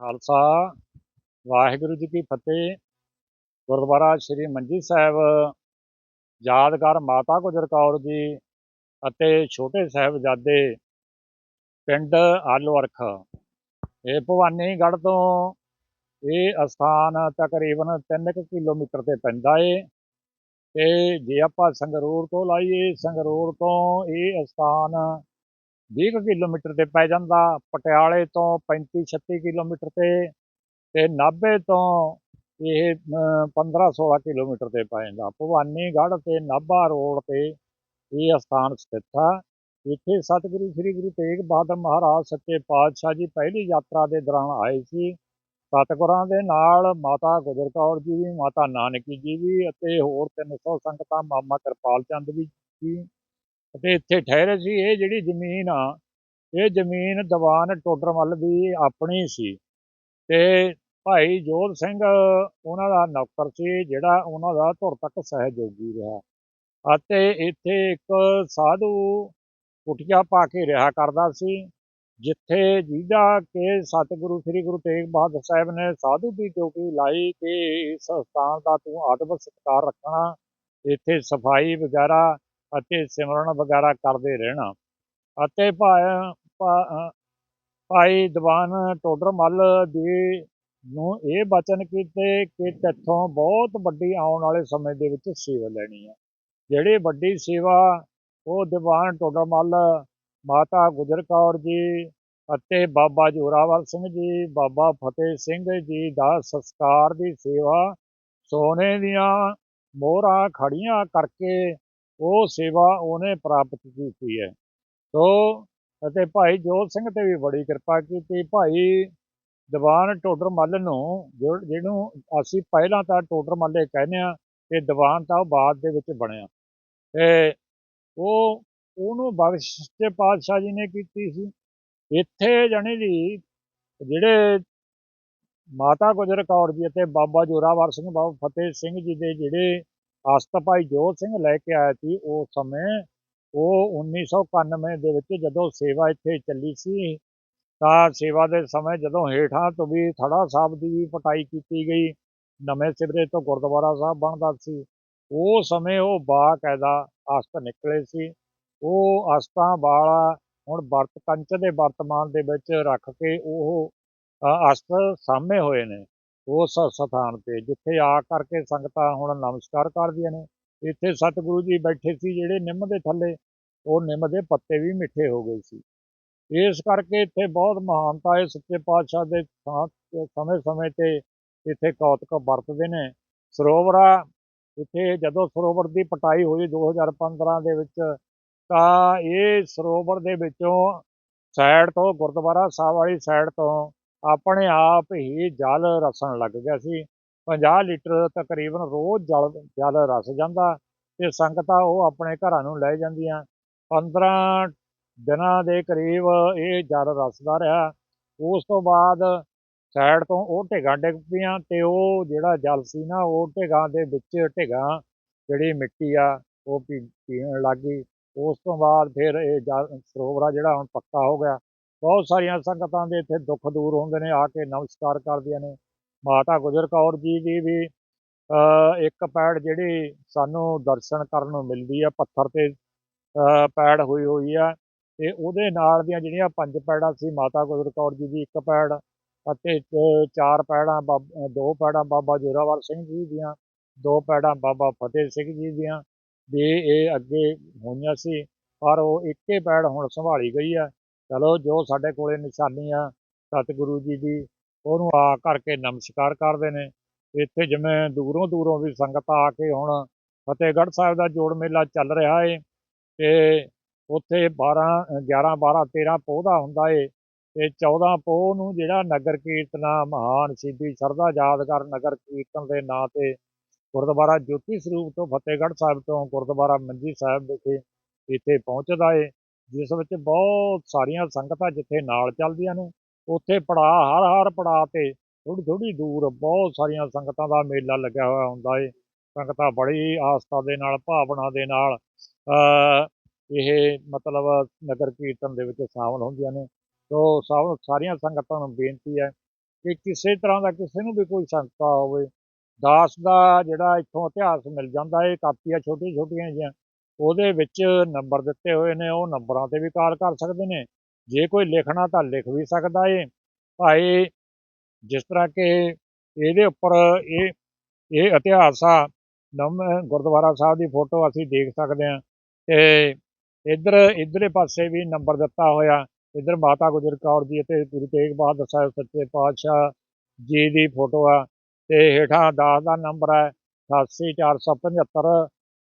ਖਾਲਸਾ, ਵਾਹਿਗੁਰੂ ਜੀ ਕੀ ਫਤਿਹ। ਗੁਰਦੁਆਰਾ ਸ੍ਰੀ ਮੰਜੀ ਸਾਹਿਬ, ਯਾਦਗਾਰ ਮਾਤਾ ਗੁਜਰ ਕੌਰ ਜੀ ਅਤੇ ਛੋਟੇ ਸਾਹਿਬਜ਼ਾਦੇ ਪਿੰਡ ਆਲੂ ਇਹ ਭਵਾਨੀਗੜ੍ਹ ਤੋਂ ਇਹ ਅਸਥਾਨ ਤਕਰੀਬਨ 3 ਕਿਲੋਮੀਟਰ ਤੇ ਪੈਂਦਾ ਏ। ਤੇ ਜੇ ਆਪਾਂ ਸੰਗਰੂਰ ਤੋਂ ਲਾਈਏ, ਸੰਗਰੂਰ ਤੋਂ ਇਹ ਅਸਥਾਨ 20 ਕੁ ਕਿਲੋਮੀਟਰ ਤੇ ਪੈ ਜਾਂਦਾ। ਪਟਿਆਲੇ ਤੋਂ 35 36 ਕਿਲੋਮੀਟਰ ਤੇ ਤੇ ਨਾਭੇ ਤੋਂ ਇਹ 15 16 ਕਿਲੋਮੀਟਰ ਤੇ ਪੈ ਜਾਂਦਾ। ਭਵਾਨੀਗੜ੍ਹ ਤੇ ਨਾਭਾ ਰੋਡ ਤੇ ਇਹ ਅਸਥਾਨ ਸਥਿਤ ਆ। ਇੱਥੇ ਸਤਿਗੁਰੂ ਸ੍ਰੀ ਗੁਰੂ ਤੇਗ ਬਹਾਦਰ ਮਹਾਰਾਜ ਸੱਚੇ ਪਾਤਸ਼ਾਹ ਜੀ ਪਹਿਲੀ ਯਾਤਰਾ ਦੇ ਦੌਰਾਨ ਆਏ ਸੀ। ਸਤਿਗੁਰਾਂ ਦੇ ਨਾਲ ਮਾਤਾ ਗੁਜਰ ਕੌਰ ਜੀ ਵੀ, ਮਾਤਾ ਨਾਨਕੀ ਜੀ ਵੀ ਅਤੇ ਹੋਰ 300 ਸੰਗਤਾਂ ਮਾਮਾ ਕਿਰਪਾਲ ਚੰਦ ਵੀ ਸੀ ਅਤੇ ਇੱਥੇ ਠਹਿਰੇ ਸੀ, ਇਹ ਜਿਹੜੀ ਜ਼ਮੀਨ ਆ, ਇਹ ਜ਼ਮੀਨ ਦੀਵਾਨ ਟੋਡਰਮੱਲ ਦੀ ਆਪਣੀ ਸੀ। ਤੇ ਭਾਈ ਜੋਧ ਸਿੰਘ ਉਹਨਾਂ ਦਾ ਨੌਕਰ ਸੀ, ਜਿਹੜਾ ਉਹਨਾਂ ਦਾ ਧੁਰ ਤੱਕ ਸਹਿਯੋਗੀ ਰਿਹਾ। ਅਤੇ ਇੱਥੇ ਇੱਕ ਸਾਧੂ ਕੁਟੀਆ ਪਾ ਕੇ ਰਿਹਾ ਕਰਦਾ ਸੀ, ਜਿੱਥੇ ਜਿਹਦਾ ਕਿ ਸਤਿਗੁਰੂ, ਸ੍ਰੀ ਗੁਰੂ ਤੇਗ ਬਹਾਦਰ ਸਾਹਿਬ ਨੇ ਸਾਧੂ ਦੀ ਡਿਊਟੀ ਲਾਈ ਕਿ ਇਸ ਸਥਾਨ ਦਾ ਤੂੰ ਆਦਬ ਸਤਿਕਾਰ ਰੱਖਣਾ, ਇੱਥੇ ਸਫ਼ਾਈ ਵਗੈਰਾ ਅਤੇ ਸਿਮਰਨ ਵਗੈਰਾ ਕਰਦੇ ਰਹਿਣਾ। ਅਤੇ ਭਾ- ਭਾ- ਭਾਈ ਦੀਵਾਨ ਟੋਡਰਮੱਲ ਦੀ ਨੂੰ ਇਹ ਬਚਨ ਕੀਤੇ ਕਿ ਤੇਥੋਂ ਬਹੁਤ ਵੱਡੀ ਆਉਣ ਵਾਲੇ ਸਮੇਂ ਦੇ ਵਿੱਚ ਸੇਵਾ ਲੈਣੀ ਹੈ। ਜਿਹੜੀ ਵੱਡੀ ਸੇਵਾ ਉਹ ਦੀਵਾਨ ਟੋਡਰਮੱਲ ਮਾਤਾ ਗੁਜਰ ਕੌਰ ਜੀ ਅਤੇ ਬਾਬਾ ਜੋਰਾਵਰ ਸਿੰਘ ਜੀ, ਬਾਬਾ ਫਤਿਹ ਸਿੰਘ ਜੀ ਦਾ ਸੰਸਕਾਰ ਦੀ ਸੇਵਾ ਸੋਨੇ ਦੀਆਂ ਮੋਹਰਾਂ ਖੜੀਆਂ ਕਰਕੇ ਉਹ ਸੇਵਾ ਉਹਨੇ ਪ੍ਰਾਪਤ ਕੀਤੀ ਹੈ। ਸੋ ਅਤੇ ਭਾਈ ਜੋਤ ਸਿੰਘ ਤੇ ਵੀ ਬੜੀ ਕਿਰਪਾ ਕੀਤੀ। ਭਾਈ ਦੀਵਾਨ ਟੋਡਰ ਮੱਲ ਨੂੰ, ਜੋ- ਜਿਹਨੂੰ ਅਸੀਂ ਪਹਿਲਾਂ ਤਾਂ ਟੋਡਰ ਮੱਲੇ ਕਹਿੰਦੇ ਆ ਤੇ ਦੀਵਾਨ ਤਾਂ ਉਹ ਬਾਅਦ ਦੇ ਵਿੱਚ ਬਣਿਆ। ਤੇ ਉਹ, ਉਹਨੂੰ ਬਖਸ਼ ਤੇ ਪਾਤਸ਼ਾਹ ਜੀ ਨੇ ਕੀਤੀ ਸੀ। ਇੱਥੇ ਜਾਣੀ ਜੀ, ਜਿਹੜੇ ਮਾਤਾ ਗੁਜਰ ਕੌਰ ਜੀ ਅਤੇ ਬਾਬਾ ਜੋਰਾਵਰ ਸਿੰਘ, ਬਾਬਾ ਫਤਿਹ ਸਿੰਘ ਜੀ ਦੇ ਜਿਹੜੇ ਅਸਤ ਭਾਈ ਜੋਤ ਸਿੰਘ ਲੈ ਕੇ ਆਇਆ ਸੀ ਉਸ ਸਮੇਂ। ਉਹ 1991 ਦੇ ਵਿੱਚ ਜਦੋਂ ਸੇਵਾ ਇੱਥੇ ਚੱਲੀ ਸੀ ਤਾਂ ਸੇਵਾ ਦੇ ਸਮੇਂ ਜਦੋਂ ਹੇਠਾਂ ਤੋਂ ਵੀ ਥੜਾ ਸਾਹਿਬ ਦੀ ਵੀ ਪਟਾਈ ਕੀਤੀ ਗਈ ਨਵੇਂ ਸਿਵਰੇ ਤੋਂ ਗੁਰਦੁਆਰਾ ਸਾਹਿਬ ਬਣਦਾ ਸੀ। ਉਹ ਸਮੇਂ ਉਹ ਬਾਕਾਇਦਾ ਅਸਤ ਨਿਕਲੇ ਸੀ। ਉਹ ਅਸਤਾਂ ਵਾਲਾ ਹੁਣ ਵਰਤ ਕੰਚ ਦੇ ਵਰਤਮਾਨ ਦੇ ਵਿੱਚ ਰੱਖ ਕੇ ਉਹ ਅ, ਅਸਤ ਸਾਹਮਣੇ ਹੋਏ ਨੇ। ਉਸ ਸਥਾਨ ਤੇ, ਜਿੱਥੇ ਆ ਕਰਕੇ ਸੰਗਤਾਂ ਹੁਣ ਨਮਸਕਾਰ ਕਰਦੀਆਂ ਨੇ। ਇੱਥੇ ਸਤਿਗੁਰੂ ਜੀ ਬੈਠੇ ਸੀ, ਜਿਹੜੇ ਨਿੰਮ ਦੇ ਥੱਲੇ, ਉਹ ਨਿੰਮ ਦੇ ਪੱਤੇ ਵੀ ਮਿੱਠੇ ਹੋ ਗਏ ਸੀ। ਇਸ ਕਰਕੇ ਇੱਥੇ ਬਹੁਤ ਮਹਾਨਤਾ ਹੈ ਸੱਚੇ ਪਾਤਸ਼ਾਹ ਦੇ ਸਮੇਂ-ਸਮੇਂ ਤੇ ਇੱਥੇ ਕੌਤਕ ਵਰਤਦੇ ਨੇ। ਸਰੋਵਰਾ, ਇੱਥੇ ਜਦੋਂ ਸਰੋਵਰ ਦੀ ਪਟਾਈ ਹੋਈ 2015 ਦੇ ਵਿੱਚ, ਤਾਂ ਇਹ ਸਰੋਵਰ ਦੇ ਵਿੱਚੋਂ ਸਾਈਡ ਤੋਂ ਗੁਰਦੁਆਰਾ ਸਾਹਿਬ ਵਾਲੀ ਸਾਈਡ ਤੋਂ ਆਪਣੇ ਆਪ ਹੀ ਜਲ ਰਸਣ ਲੱਗ ਗਿਆ ਸੀ। 50 ਲੀਟਰ ਤਕਰੀਬਨ ਰੋਜ਼ ਜਲ ਜਲ ਰਸ ਜਾਂਦਾ ਤੇ ਸੰਗਤਾਂ ਉਹ ਆਪਣੇ ਘਰਾਂ ਨੂੰ ਲੈ ਜਾਂਦੀਆਂ। 15 ਦਿਨਾਂ ਦੇ ਕਰੀਬ ਇਹ ਜਲ ਰਸਦਾ ਰਿਹਾ। ਉਸ ਤੋਂ ਬਾਅਦ ਸਾਈਡ ਤੋਂ ਉਹ ਢੇਗਾਂ ਡਿੱਗ ਪਈਆਂ ਤੇ ਉਹ ਜਿਹੜਾ ਜਲ ਸੀ ਨਾ, ਉਹ ਢੇਗਾਂ ਦੇ ਵਿੱਚ ਢੇਗਾਂ ਜਿਹੜੀ ਮਿੱਟੀ ਆ, ਉਹ ਪੀ, ਪੀਣ ਲੱਗ ਗਈ। ਉਸ ਤੋਂ ਬਾਅਦ ਫਿਰ ਇਹ ਜਲ ਸਰੋਵਰਾ ਜਿਹੜਾ ਹੁਣ ਪੱਕਾ ਹੋ ਗਿਆ। ਬਹੁਤ ਸਾਰੀਆਂ ਸੰਗਤਾਂ ਦੇ ਇੱਥੇ ਦੁੱਖ ਦੂਰ ਹੁੰਦੇ ਨੇ, ਆ ਕੇ ਨਮਸਕਾਰ ਕਰਦੀਆਂ ਨੇ। ਮਾਤਾ ਗੁਜਰ ਕੌਰ ਜੀ ਦੀ ਵੀ ਇੱਕ ਪੈੜ ਜਿਹੜੀ ਸਾਨੂੰ ਦਰਸ਼ਨ ਕਰਨ ਨੂੰ ਮਿਲਦੀ ਆ, ਪੱਥਰ ਤੇ ਪੈੜ ਹੋਈ ਹੋਈ ਆ। ਤੇ ਉਹਦੇ ਨਾਲ ਦੀਆਂ ਜਿਹੜੀਆਂ ਪੰਜ ਪੈੜਾਂ ਸੀ, ਮਾਤਾ ਗੁਜਰ ਕੌਰ ਜੀ ਦੀ ਇੱਕ ਪੈੜ ਅਤੇ ਚਾਰ ਪੈੜਾਂ ਬਾਬ- ਦੋ ਪੈੜਾਂ ਬਾਬਾ ਜੋਰਾਵਰ ਸਿੰਘ ਜੀ ਦੀਆਂ, ਦੋ ਪੈੜਾਂ ਬਾਬਾ ਫਤਿਹ ਸਿੰਘ ਜੀ ਦੀਆਂ। ਵੀ ਇਹ ਅੱਗੇ ਹੋਈਆਂ ਸੀ, ਪਰ ਉਹ ਇੱਕੇ ਪੈੜ ਹੁਣ ਸੰਭਾਲੀ ਗਈ ਆ। ਚਲੋ ਜੋ ਸਾਡੇ ਕੋਲੇ ਨਿਸ਼ਾਨੀ ਆ, ਸਤਿਗੁਰੂ ਜੀ ਦੀ, ਉਹਨੂੰ ਆ ਕਰਕੇ ਨਮਸਕਾਰ ਕਰਦੇ ਨੇ। ਇੱਥੇ ਜਿਵੇਂ ਦੂਰੋਂ ਦੂਰੋਂ ਵੀ ਸੰਗਤਾਂ ਆ ਕੇ ਹੁਣ ਫਤਿਹਗੜ੍ਹ ਸਾਹਿਬ ਦਾ ਜੋੜ ਮੇਲਾ ਚੱਲ ਰਿਹਾ ਏ, ਤੇ ਉੱਥੇ 12 11 12 13 ਪੋਹ ਦਾ ਹੁੰਦਾ ਏ, ਤੇ 14 ਪੋਹ ਨੂੰ ਜਿਹੜਾ ਨਗਰ ਕੀਰਤਨਾ ਮਹਾਨ ਸਿੱਧੀ ਸ਼ਰਧਾ ਯਾਦਗਾਰ ਨਗਰ ਕੀਰਤਨ ਦੇ ਨਾਂ ਤੇ ਗੁਰਦੁਆਰਾ ਜੋਤੀ ਸਰੂਪ ਤੋਂ ਫਤਿਹਗੜ੍ਹ ਸਾਹਿਬ ਤੋਂ ਗੁਰਦੁਆਰਾ ਮੰਜੀ ਸਾਹਿਬ ਵਿਖੇ ਇੱਥੇ ਪਹੁੰਚਦਾ ਏ। ਜਿਸ ਵਿੱਚ ਬਹੁਤ ਸਾਰੀਆਂ ਸੰਗਤਾਂ ਜਿੱਥੇ ਨਾਲ ਚੱਲਦੀਆਂ ਨੇ, ਉੱਥੇ ਪੜਾਅ ਹਰ ਹਰ ਪੜਾਅ ਤੇ ਥੋੜੀ ਥੋੜੀ ਦੂਰ ਬਹੁਤ ਸਾਰੀਆਂ ਸੰਗਤਾਂ ਦਾ ਮੇਲਾ ਲੱਗਿਆ ਹੋਇਆ ਹੁੰਦਾ ਏ। ਸੰਗਤਾਂ ਬੜੀ ਆਸਥਾ ਦੇ ਨਾਲ, ਭਾਵਨਾ ਦੇ ਨਾਲ ਇਹ ਮਤਲਬ ਨਗਰ ਕੀਰਤਨ ਦੇ ਵਿੱਚ ਸ਼ਾਮਲ ਹੁੰਦੀਆਂ ਨੇ। ਸੋ ਸਭ, ਸਾਰੀਆਂ ਸੰਗਤਾਂ ਨੂੰ ਬੇਨਤੀ ਹੈ ਕਿ ਕਿਸੇ ਤਰ੍ਹਾਂ ਦਾ ਕਿਸੇ ਨੂੰ ਵੀ ਕੋਈ ਸ਼ੰਕਾ ਹੋਵੇ, ਦਾਸ ਦਾ ਜਿਹੜਾ ਇੱਥੋਂ ਇਤਿਹਾਸ ਮਿਲ ਜਾਂਦਾ ਹੈ ਕਾਪੀਆਂ ਛੋਟੀਆਂ ਛੋਟੀਆਂ ਜਿਹੀਆਂ ਉਹਦੇ ਵਿੱਚ ਨੰਬਰ ਦਿੱਤੇ ਹੋਏ ਨੇ, ਉਹ ਨੰਬਰਾਂ ਤੇ ਵੀ ਕਾਲ ਕਰ ਸਕਦੇ ਨੇ। ਜੇ ਕੋਈ ਲਿਖਣਾ ਤਾਂ ਲਿਖ ਵੀ ਸਕਦਾ ਏ। ਭਾਈ ਜਿਸ ਤਰ੍ਹਾਂ ਕਿ ਇਹਦੇ ਉੱਪਰ ਇਹ ਇਹ ਇਤਿਹਾਸ ਆ ਨਮ ਗੁਰਦੁਆਰਾ ਸਾਹਿਬ ਦੀ ਫੋਟੋ ਅਸੀਂ ਦੇਖ ਸਕਦੇ ਹਾਂ। ਤੇ ਇੱਧਰ, ਇੱਧਰਲੇ ਪਾਸੇ ਵੀ ਨੰਬਰ ਦਿੱਤਾ ਹੋਇਆ। ਇੱਧਰ ਮਾਤਾ ਗੁਜਰ ਕੌਰ ਜੀ ਅਤੇ ਗੁਰੂ ਤੇਗ ਬਹਾਦਰ ਸਾਹਿਬ ਸੱਚੇ ਪਾਤਸ਼ਾਹ ਜੀ ਦੀ ਫੋਟੋ ਆ। ਤੇ ਹੇਠਾਂ ਦਾਸ ਦਾ ਨੰਬਰ ਹੈ 88475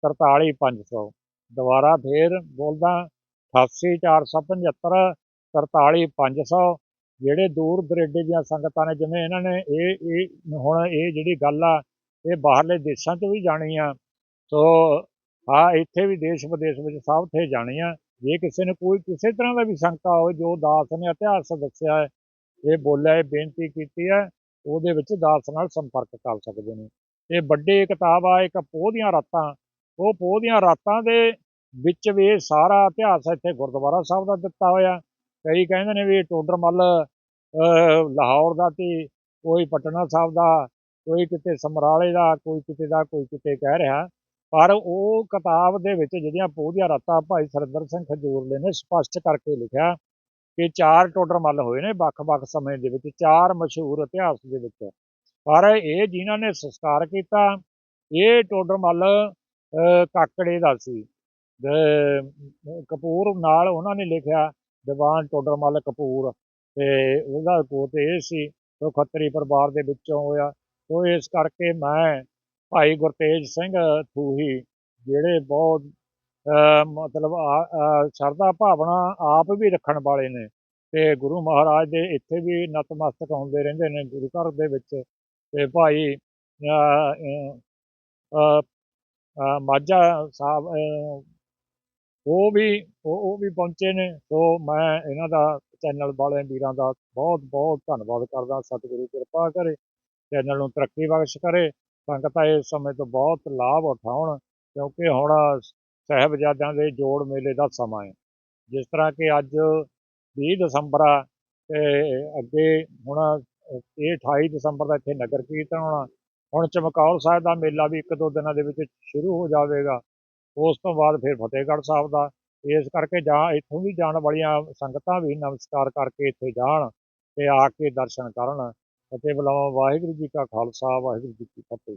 43500 ਦੁਬਾਰਾ ਫੇਰ ਬੋਲਦਾ 88475 43500 ਜਿਹੜੇ ਦੂਰ ਦਰੇਡੇ ਦੀਆਂ ਸੰਗਤਾਂ ਨੇ, ਜਿਵੇਂ ਇਹਨਾਂ ਨੇ ਇਹ ਇਹ ਹੁਣ ਇਹ ਜਿਹੜੀ ਗੱਲ ਆ, ਇਹ ਬਾਹਰਲੇ ਦੇਸ਼ਾਂ 'ਚ ਵੀ ਜਾਣੀ ਆ। ਸੋ ਹਾਂ ਇੱਥੇ ਵੀ ਦੇਸ਼ ਵਿਦੇਸ਼ ਵਿੱਚ ਸਭ ਤੇ ਜਾਣੀ ਆ। ਜੇ ਕਿਸੇ ਨੇ ਕੋਈ ਕਿਸੇ ਤਰ੍ਹਾਂ ਦਾ ਵੀ ਸ਼ੰਕਾ ਹੋਵੇ ਜੋ ਦਾਸ ਨੇ ਇਤਿਹਾਸ ਦੱਸਿਆ ਹੈ, ਇਹ ਬੋਲਿਆ, ਇਹ ਬੇਨਤੀ ਕੀਤੀ ਹੈ, ਉਹਦੇ ਵਿੱਚ ਦਾਸ ਨਾਲ ਸੰਪਰਕ ਕਰ ਸਕਦੇ ਨੇ। ਇਹ ਵੱਡੀ ਕਿਤਾਬ ਆ, ਇੱਕ ਪੋਹ ਦੀਆਂ ਰਾਤਾਂ। ਉਹ ਪੋਹ ਦੀਆਂ ਰਾਤਾਂ ਦੇ ਵਿੱਚ ਵੀ ਇਹ ਸਾਰਾ ਇਤਿਹਾਸ ਇੱਥੇ ਗੁਰਦੁਆਰਾ ਸਾਹਿਬ ਦਾ ਦਿੱਤਾ ਹੋਇਆ। ਕਈ ਕਹਿੰਦੇ ਨੇ ਵੀ ਟੋਡਰਮੱਲ ਲਾਹੌਰ ਦਾ ਤੇ ਕੋਈ ਪਟਨਾ ਸਾਹਿਬ ਦਾ, ਕੋਈ ਕਿਤੇ ਸਮਰਾਲੇ ਦਾ, ਕੋਈ ਕਿਤੇ ਦਾ, ਕੋਈ ਕਿਤੇ ਕਹਿ ਰਿਹਾ। ਪਰ ਉਹ ਕਿਤਾਬ ਦੇ ਵਿੱਚ ਜਿਹੜੀਆਂ ਪੋਹ ਦੀਆਂ ਰਾਤਾਂ ਭਾਈ ਸਰਦਰ ਸਿੰਘ ਖਜੂਰਲੇ ਨੇ ਸਪਸ਼ਟ ਕਰਕੇ ਲਿਖਿਆ ਕਿ ਚਾਰ ਟੋਡਰਮੱਲ ਹੋਏ ਨੇ ਵੱਖ-ਵੱਖ ਸਮੇਂ ਦੇ ਵਿੱਚ, ਚਾਰ ਮਸ਼ਹੂਰ ਇਤਿਹਾਸ ਦੇ ਵਿੱਚ। ਪਰ ਇਹ ਜਿਨ੍ਹਾਂ ਨੇ ਸੰਸਕਾਰ ਕੀਤਾ, ਇਹ ਟੋਡਰਮੱਲ ਕਾਕੜੇ ਦਾ ਸੀ। ਕਪੂਰ ਨਾਲ ਉਹਨਾਂ ਨੇ ਲਿਖਿਆ, ਦੀਵਾਨ ਟੋਡਰਮਲ ਕਪੂਰ। ਤੇ ਉਹਦਾ ਕੋਟ ਇਹ ਸੀ, ਉਹ ਖੱਤਰੀ ਪਰਿਵਾਰ ਦੇ ਵਿੱਚੋਂ ਹੋਇਆ। ਸੋ ਇਸ ਕਰਕੇ ਮੈਂ ਭਾਈ ਗੁਰਤੇਜ ਸਿੰਘ ਥੂਹੀ, ਜਿਹੜੇ ਬਹੁਤ ਮਤਲਬ ਸ਼ਰਧਾ ਭਾਵਨਾ ਆਪ ਵੀ ਰੱਖਣ ਵਾਲੇ ਨੇ। ਤੇ ਗੁਰੂ ਮਹਾਰਾਜ ਦੇ ਇੱਥੇ ਵੀ ਨਤਮਸਤਕ ਹੁੰਦੇ ਰਹਿੰਦੇ ਨੇ ਗੁਰੂ ਘਰ ਦੇ ਵਿੱਚ। ਤੇ ਭਾਈ ਮਾਝਾ ਸਾਹਿਬ ਉਹ ਵੀ ਉਹ ਵੀ ਪਹੁੰਚੇ ਨੇ। ਸੋ ਮੈਂ ਇਹਨਾਂ ਦਾ ਚੈਨਲ ਵਾਲੇ ਵੀਰਾਂ ਦਾ ਬਹੁਤ ਬਹੁਤ ਧੰਨਵਾਦ ਕਰਦਾ। ਸਤਿਗੁਰੂ ਕਿਰਪਾ ਕਰੇ, ਚੈਨਲ ਨੂੰ ਤਰੱਕੀ ਬਖਸ਼ ਕਰੇ। ਸੰਗਤਾਂ ਇਸ ਸਮੇਂ ਤੋਂ ਬਹੁਤ ਲਾਭ ਉਠਾਉਣ, ਕਿਉਂਕਿ ਹੁਣ ਸਹਿਬਜ਼ਾਦਿਆਂ ਦੇ ਜੋੜ ਮੇਲੇ ਦਾ ਸਮਾਂ ਹੈ। ਜਿਸ ਤਰ੍ਹਾਂ ਕਿ ਅੱਜ 20 ਦਸੰਬਰ ਆ, ਤੇ ਅੱਗੇ ਹੁਣ ਇਹ 28 ਦਸੰਬਰ ਦਾ ਇੱਥੇ ਨਗਰ ਕੀਰਤਨ ਹੋਣਾ। ਹੁਣ ਚਮਕੌਰ ਸਾਹਿਬ ਦਾ ਮੇਲਾ ਵੀ ਇੱਕ ਦੋ ਦਿਨਾਂ ਦੇ ਵਿੱਚ ਸ਼ੁਰੂ ਹੋ ਜਾਵੇਗਾ। ਉਸ ਤੋਂ ਬਾਅਦ ਫਿਰ ਫਤਿਹਗੜ੍ਹ ਸਾਹਿਬ ਦਾ, ਇਸ ਕਰਕੇ ਜਾਂ ਇੱਥੋਂ ਵੀ ਜਾਣ ਵਾਲੀਆਂ ਸੰਗਤਾਂ ਵੀ ਨਮਸਕਾਰ ਕਰਕੇ ਇੱਥੇ ਜਾਣ ਤੇ ਆ ਕੇ ਦਰਸ਼ਨ ਕਰਨ। ਅਤੇ ਬੁਲਾਵਾ ਵਾਹਿਗੁਰੂ ਜੀ ਕਾ ਖਾਲਸਾ, ਵਾਹਿਗੁਰੂ ਜੀ ਕੀ ਫਤਿਹ।